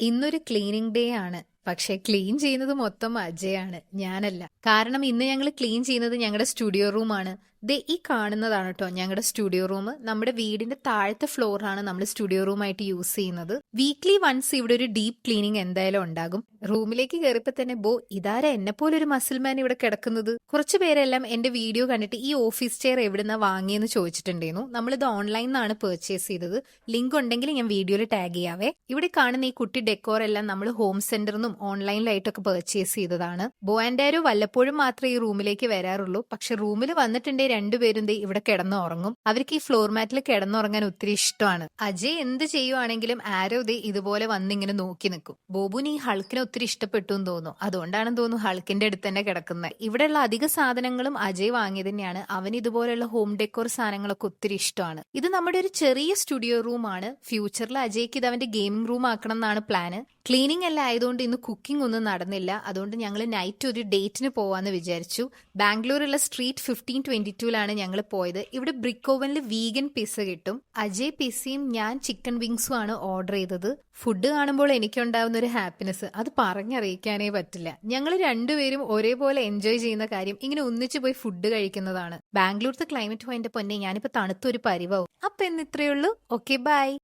ഇന്നൊരു cleaning day ആണ്. പക്ഷെ ക്ലീൻ ചെയ്യുന്നത് മൊത്തം അജയാണ് ഞാനല്ല. കാരണം ഇന്ന് ഞങ്ങൾ ക്ലീൻ ചെയ്യുന്നത് ഞങ്ങളുടെ സ്റ്റുഡിയോ റൂമാണ്. ദേ ഈ കാണുന്നതാണ് കേട്ടോ ഞങ്ങളുടെ സ്റ്റുഡിയോ റൂം. നമ്മുടെ വീടിന്റെ താഴത്തെ ഫ്ലോറാണ് നമ്മൾ സ്റ്റുഡിയോ റൂമായിട്ട് യൂസ് ചെയ്യുന്നത്. വീക്ക്ലി വൺസ് ഇവിടെ ഒരു ഡീപ് ക്ലീനിങ് എന്തായാലും ഉണ്ടാകും. റൂമിലേക്ക് കയറിയപ്പോ തന്നെ ബോ ഇതാരെ എന്നെ പോലെ ഒരു മസിൽമാൻ ഇവിടെ കിടക്കുന്നത്? കുറച്ചു പേരെല്ലാം എന്റെ വീഡിയോ കണ്ടിട്ട് ഈ ഓഫീസ് ചെയർ എവിടുന്ന വാങ്ങിയെന്ന് ചോദിച്ചിട്ടുണ്ടായിരുന്നു. നമ്മളിത് ഓൺലൈനിൽ നിന്നാണ് പെർച്ചേസ് ചെയ്തത്. ലിങ്ക് ഉണ്ടെങ്കിൽ ഞാൻ വീഡിയോയിൽ ടാഗ് ചെയ്യാവേ. ഇവിടെ കാണുന്ന ഈ കുട്ടി ഡെക്കോർ എല്ലാം നമ്മൾ ഹോം സെന്ററിൽ നിന്നും ഓൺലൈനിലായിട്ടൊക്കെ പെർച്ചേസ് ചെയ്തതാണ്. ബോ ആൻഡ് ആരോ വല്ലപ്പോഴും മാത്രമേ ഈ റൂമിലേക്ക് വരാറുള്ളൂ. പക്ഷെ റൂമിൽ വന്നിട്ടുണ്ടെങ്കിൽ രണ്ടുപേരും ഇവിടെ കിടന്നു ഉറങ്ങും അവർക്ക് ഈ ഫ്ലോർ മാറ്റിൽ കിടന്നുറങ്ങാൻ ഒത്തിരി ഇഷ്ടമാണ്. അജയ് എന്ത് ചെയ്യുവാണെങ്കിലും ആരോ ദേ ഇതുപോലെ വന്നിങ്ങനെ നോക്കി നിൽക്കും. ബോബുന് ഈ ഹൾക്കിനെ ഒത്തിരി ഇഷ്ടപ്പെട്ടു എന്ന് തോന്നുന്നു. അതുകൊണ്ടാണെന്ന് തോന്നുന്നു ഹൾക്കിന്റെ അടുത്ത് തന്നെ കിടക്കുന്നത് ഇവിടെയുള്ള അധിക സാധനങ്ങളും അജയ് വാങ്ങിയത് തന്നെയാണ്. അവൻ ഇതുപോലെയുള്ള ഹോം ഡെക്കോർ സാധനങ്ങളൊക്കെ ഒത്തിരി ഇഷ്ടമാണ്. ഇത് നമ്മുടെ ഒരു ചെറിയ സ്റ്റുഡിയോ റൂമാണ് ഫ്യൂച്ചറിൽ അജയ്ക്ക് ഇത് അവന്റെ ഗെയിമിംഗ് റൂം ആക്കണം എന്നാണ് പ്ലാന് ക്ലീനിങ് എല്ലാം ആയതുകൊണ്ട് ഇന്ന് കുക്കിംഗ് ഒന്നും നടന്നില്ല. അതുകൊണ്ട് ഞങ്ങൾ നൈറ്റ് ഒരു ഡേറ്റിന് പോവാന്ന് വിചാരിച്ചു. ബാംഗ്ലൂരുള്ള സ്ട്രീറ്റ് ഫിഫ്റ്റീൻ ട്വന്റി ടൂലാണ് ഞങ്ങൾ പോയത്. ഇവിടെ ബ്രിക്ക് ഓവനിൽ വീഗൻ പിസ്സ കിട്ടും. അജയ് പിസ്സയും ഞാൻ ചിക്കൻ വിങ്സും ആണ് ഓർഡർ ചെയ്തത്. ഫുഡ് കാണുമ്പോൾ എനിക്കുണ്ടാവുന്ന ഒരു ഹാപ്പിനെസ് അത് പറഞ്ഞറിയിക്കാനേ പറ്റില്ല. ഞങ്ങൾ രണ്ടുപേരും ഒരേപോലെ എൻജോയ് ചെയ്യുന്ന കാര്യം ഇങ്ങനെ ഒന്നിച്ചു പോയി ഫുഡ് കഴിക്കുന്നതാണ്. ബാംഗ്ലൂർത്തെ ക്ലൈമറ്റ് പോയിന്റ് പൊന്നെ ഞാനിപ്പോ തണുത്തൊരു പരിവാവും. അപ്പൊ എന്നിത്രയുള്ളൂ ഓക്കെ ബൈ